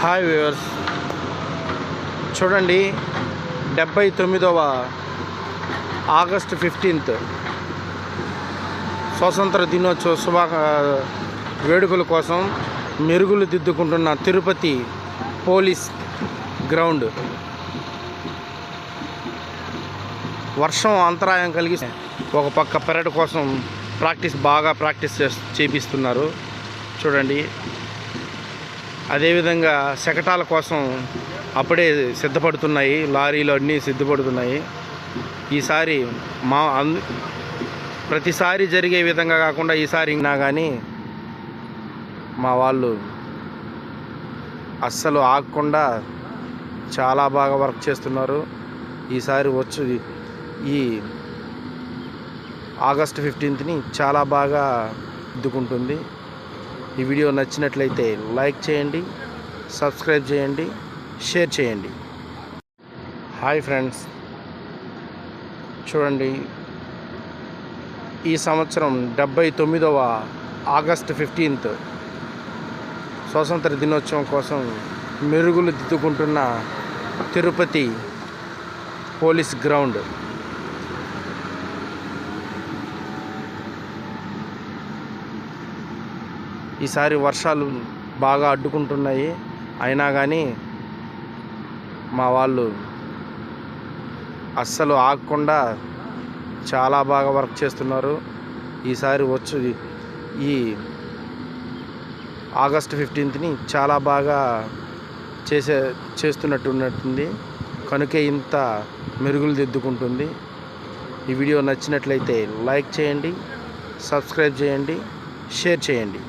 Hi viewers. చూడండి డెబ్బై తొమ్మిదవ ఆగస్ట్ ఫిఫ్టీన్త్. స్వాతంత్ర దినోత్సవ శుభా వేడుకల కోసం మెరుగులు దిద్దుకుంటున్న తిరుపతి పోలీస్ గ్రౌండ్. వర్షం అంతరాయం కలిగి ఒక పక్క పెరడు కోసం ప్రాక్టీస్ బాగా ప్రాక్టీస్ చేపిస్తున్నారు. చూడండి అదేవిధంగా శకటాల కోసం అప్పుడే సిద్ధపడుతున్నాయి లారీలు అన్నీ సిద్ధపడుతున్నాయి. ఈసారి మా అందు ప్రతిసారి జరిగే విధంగా కాకుండా ఈసారి నా కానీ మా వాళ్ళు అస్సలు ఆగకుండా చాలా బాగా వర్క్ చేస్తున్నారు. ఈసారి వచ్చి ఈ ఆగస్ట్ ఫిఫ్టీన్త్ని చాలా బాగా దిద్దుకుంటుంది. ఈ వీడియో నచ్చినట్లయితే లైక్ చేయండి సబ్స్క్రైబ్ చేయండి షేర్ చేయండి. Hi friends. చూడండి. ఈ సంవత్సరం డెబ్బై తొమ్మిదవ ఆగస్ట్ ఫిఫ్టీన్త్ స్వాతంత్ర దినోత్సవం కోసం మెరుగులు దిద్దుకుంటున్న తిరుపతి పోలీస్ గ్రౌండ్. ఈసారి వర్షాలు బాగా అడ్డుకుంటున్నాయి. అయినా కానీ మా వాళ్ళు అస్సలు ఆగకుండా చాలా బాగా వర్క్ చేస్తున్నారు. ఈసారి వచ్చి ఈ ఆగస్ట్ ఫిఫ్టీన్త్ని చాలా బాగా చేసే చేస్తున్నట్టు ఉన్నట్టుంది కనుకే ఇంత మెరుగులు దిద్దుకుంటుంది. ఈ వీడియో నచ్చినట్లయితే లైక్ చేయండి సబ్స్క్రైబ్ చేయండి షేర్ చేయండి.